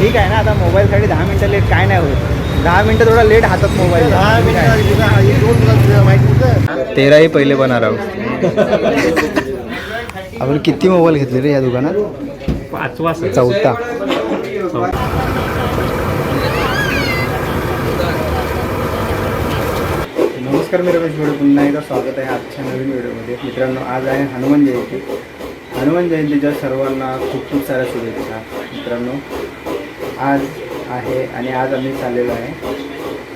ठीक आहे ना आता मोबाईलसाठी दहा मिनटं लेट काय नाही होत. दहा मिनटं थोडा लेट हातात मोबाईल. तेराही पहिले बनणार आहोत. आपण किती मोबाईल घेतले रे या दुकानात? पाचवा चौथा. नमस्कार मी रमेश घोडे पुन्हा एकदा स्वागत आहे आजच्या नवीन व्हिडिओमध्ये. मित्रांनो आज आहे हनुमान जयंती. हनुमान जयंतीच्या सर्वांना खूप खूप साऱ्या शुभेच्छा. मित्रांनो आज आहे आणि आज आम्ही चाललेलो आहे.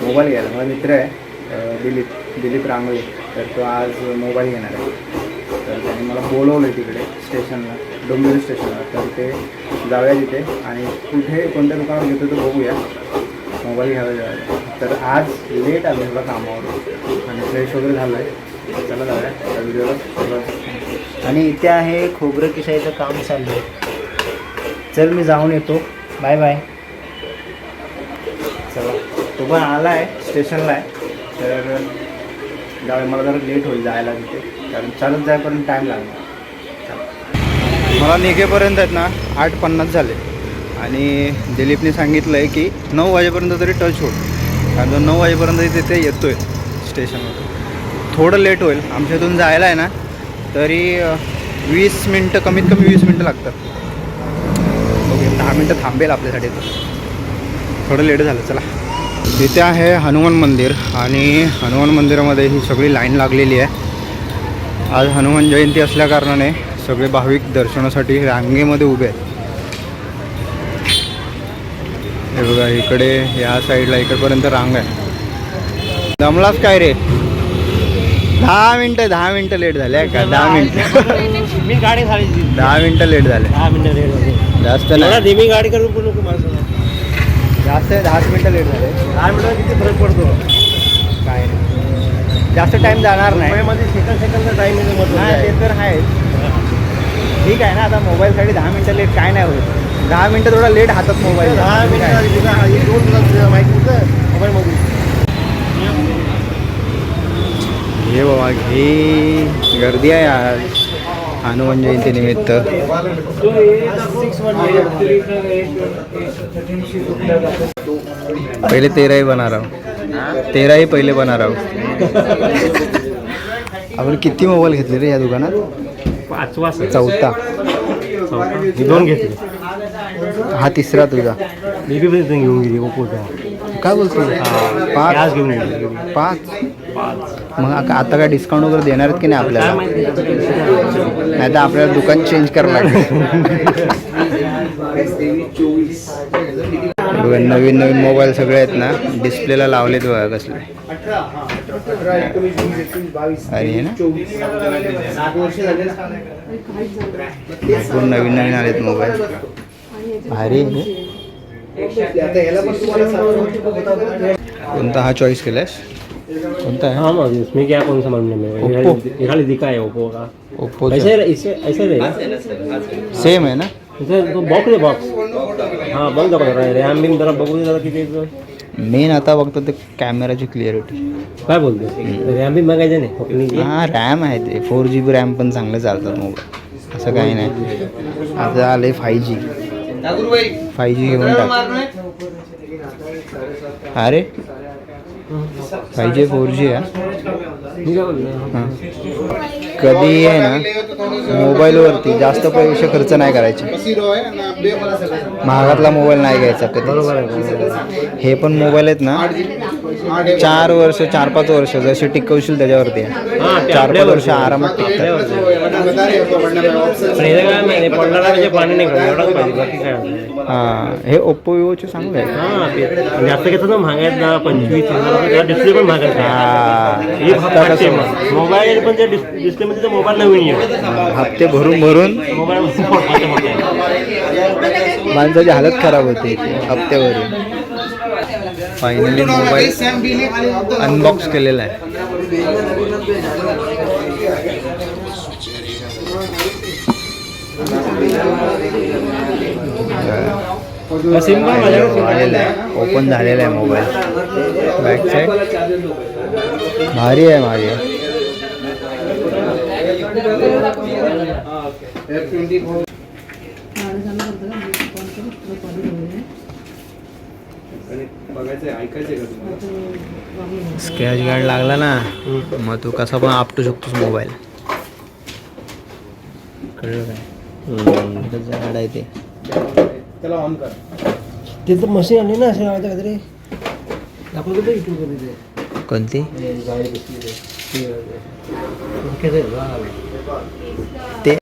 मोबाईल घ्यायला. माझा मित्र आहे दिलीप दिलीप रांगोळे. तर तो आज मोबाईल घेणार आहे. तर त्याने मला बोलवलं आहे तिकडे स्टेशनला डोंबिवली स्टेशनला. तर ते जाऊया तिथे आणि कुठे कोणत्या दुकानावर घेतो तो बघूया. मोबाईल घ्यावा जाऊया. तर आज लेट आलो मला कामावर. आणि फ्रेश वगैरे झालं आहे चला जाऊया. त्या व्हिडिओला आणि इथे आहे खोबरं किसायचं काम चाललं आहे चल मी जाऊन येतो. बाय बाय तो पण आला आहे स्टेशनला आहे. तर जाऊया मला जरा लेट होईल जायला तिथे. कारण चालत जायपर्यंत टाईम लागणार. मला निघेपर्यंत आहेत ना आठ पन्नास झाले. आणि दिलीपने सांगितलं आहे की नऊ वाजेपर्यंत तरी टच होईल. कारण तो नऊ वाजेपर्यंत तिथे येतो आहे स्टेशनवर थोडं लेट होईल. आमच्या इथून जायला आहे ना तरी वीस मिनटं कमीत कमी वीस मिनटं लागतात. ओके दहा मिनटं थांबेल आपल्यासाठी. तर थोडं लेट झालं चला. तिथे आहे हनुमान मंदिर आणि हनुमान मंदिरामध्ये ही सगळी लाईन लागलेली आहे. आज हनुमान जयंती असल्या कारणाने सगळे भाविक दर्शनासाठी रांगेमध्ये उभे आहेत. हे बघा इकडे या साईडला इकडपर्यंत रांग आहे. दमलाच काय रे? दहा मिनटं दहा मिनटं लेट झाले आहे का? दहा मिनटं. मी गाडी झाली. दहा मिनटं लेट झाले. दहा मिनिटं लेट झाली. जास्त नाही. धीमी गाडी करून जास्त दहाच मिनटं लेट झाले. दहा मिनिटं किती फरक पडतो? काय नाही. जास्त टाईम जाणार नाही. मुंबईमध्ये सेकंड सेकंडचा टाईम हा ते तर आहे. ठीक आहे ना आता मोबाईलसाठी दहा मिनटं लेट काय नाही होत. दहा मिनटं थोडा लेट हातात मोबाईल दहा मिनिटं दोन माहिती होतं मोबाईलमध्ये हे बाबा हे गर्दी आहे आज. हनुमान जयंती निमित्त पहिले तेराही बनणार आहोत तेराही पहिले बनणार आहोत आपण किती मोबाईल घेतले रे या दुकानात? पाचवा चौथा. दोन घेतले. हा तिसरा तुझा. घेऊन गेली ओप्पोचा काय बोलतो पाच. घेऊन पाच. मग आता काय डिस्काउंट वगैरे देणार आहेत की नाही आपल्याला? नाही तर आपल्याला दुकान चेंज करावं लागेल. बघा, नवीन नवीन मोबाईल सगळे आहेत ना डिस्प्लेला लावलेत बघा कसले. अरे ना? भरपूर नवीन नवीन आलेत मोबाईल भारी कोणता हा चॉईस केलास कोणता आहे हाँ मग इसमें क्या कौन सा मालूम नहीं मेरे को ये खाली दिखा है ओप्पो का। ओप्पो ऐसे ऐसे ऐसे रहेगा सेम आहे ना इथे तो बॉक्स आहे बॉक्स हा बघ दाखव जरा रॅम बिम जरा बघू दे जरा किती तो. मेन आता बघतो ते कॅमेराची क्लिअरिटी काय बोलतो रॅम बिम बघायचं नाही ओपनिंग हा रॅम आहे ते फोर जी बी रॅम पण चांगले चालतात मोबाईल असं काही नाही। आता आले फाय जी फाय जी घेऊन टाक। अरे? फाय जी फोर जी आहे कधी आहे ना मोबाईलवरती जास्त पैसे खर्च नाही करायचे. महागातला मोबाईल नाही घ्यायचा कधी हे पण मोबाईल आहेत ना चार वर्ष चार पाच वर्ष जसे टिकवशील त्याच्यावरती. आहे. हा, ते चार पाच आपल्यावरती वर्ष. आरामात टिकतात पण हे काय माहिती पडणारा म्हणजे पाणी नाही का एवढाच पाहिजे बाकी काय नाही. हां हे ओप्पो विवोचे चांगले हा ते जास्त घेतात ना महाग आहेत ना पंचवीस हजार डिस्प्ले पण हा आता मोबाईल पण त्या डिस्प्ले मध्ये मोबाईल नवीन हप्ते भरून भरून मोबाईल मोठे मोठे. आहे. माणसाची हालत खराब होते हप्त्यावरून. फायनली मोबाईल अनबॉक्स केलेला आहे. सिम पण माझ्याकडे आलेला आहे. ओपन झालेला आहे मोबाईल बॅक साईड भारी आहे भारी आहे. बघायचं ऐकायचं का तुम्हाला? स्क्रॅच गार्ड लागला ना मग तू कसा पण आपटू शकतोस मोबाईल. कळलं काय? आहे ते. त्याला ऑन कर. ते तर मशीन आणली ना असे काहीतरी. दाखवतो ते युट्यूबमध्ये ते? कोणती ते.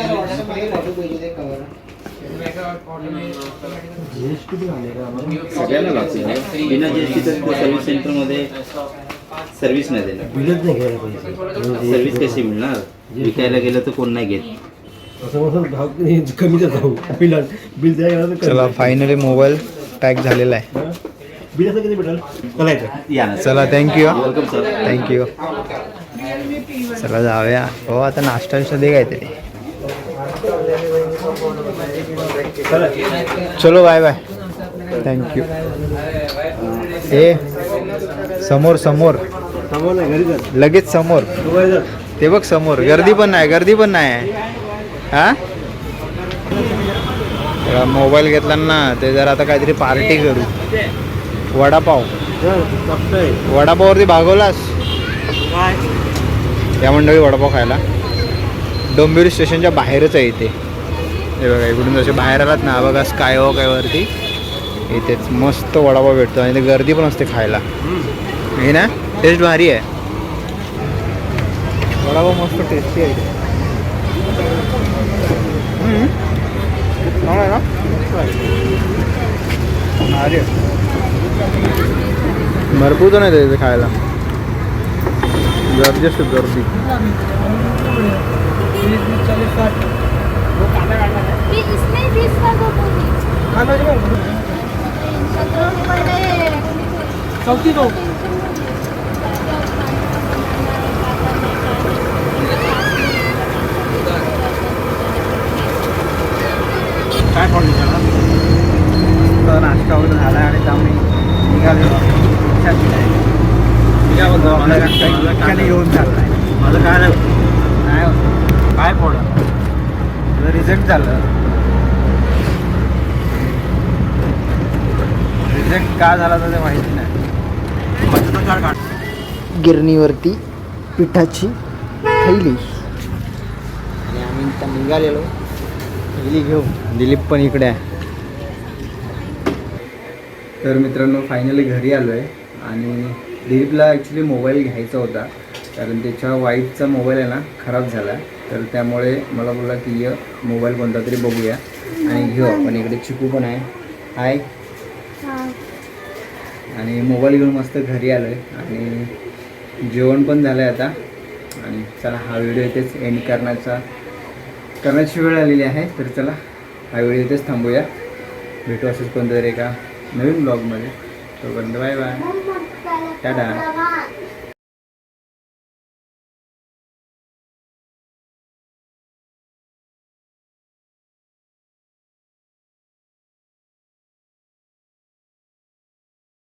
लागते. बिना सर्व्हिस सेंटरमध्ये सर्व्हिस नाही देणार बिलच नाही घ्यायला पाहिजे सर्व्हिस कशी मिळणार विकायला गेलं तर कोण नाही घेत जाऊ बिल चला कमी. फायनली मोबाईल पॅक झालेला आहे हा? बिल असं किती भेटेल चालायचं या ना. चला थँक्यू वेलकम सर थँक्यू चला जाऊया. हो आता नाश्ता विष्टा दे काहीतरी चलो. बाय बाय थँक्यू ए समोर समोर. समोर नाही घरी जात. लगेच समोर. ते बघ समोर. गर्दी पण नाही गर्दी पण नाही. हा? तेव्हा मोबाईल घेतला ना ते जर आता काहीतरी पार्टी करू. वडापाव. वडापाववरती भागवलास? काय? या मंडळी वडापाव खायला. डोंबिवली स्टेशनच्या बाहेरच आहे इथे. हे बघा इकडून जसे बाहेर आलात ना बघा स्काय वॉक आहे वरती. इथेच मस्त वडापाव भेटतो आणि गर्दी पण असते खायला. हे. ना टेस्ट भारी आहे. वडापाव मस्त टेस्टी आहे इथे हम्म. चांगला आहे ना भारी आहे. भरपूर जण येते इथे खायला. गर्दी असते गर्दी. चौथी चौक काय फोन तर नाश्ता वगैरे झाला आणि त्यामुळे निघाले चाललाय. माझं काय नाही. काय तुझं रिजेक्ट झालं रिजेक्ट का झाला तर ते माहिती नाही. गिरणीवरती पिठाची थैली. आणि आम्ही आता निघालेलो. थैली घेऊन. दिलीप पण इकडे आहे. तर मित्रांनो फायनली घरी आलो आहे आणि दिलीपला ॲक्च्युली मोबाईल घ्यायचा होता. कारण त्याच्या वाईफचा मोबाईल आहे ना खराब झाला. तर त्यामुळे मला बोलला की ये मोबाईल कोणता तरी बघूया. आणि घेऊ आपण इकडे चिकू पण आहे. हाय आणि मोबाईल घेऊन मस्त घरी आलो आहे आणि जेवण पण झालं आहे आता. आणि चला हा व्हिडिओ इथेच एंड करण्याचा करण्याची वेळ आलेली आहे. तर चला हा व्हिडिओ इथेच थांबूया. भेटू असंच कोणत्या तरी एका नवीन ब्लॉगमध्ये तोपर्यंत बाय बाय 大家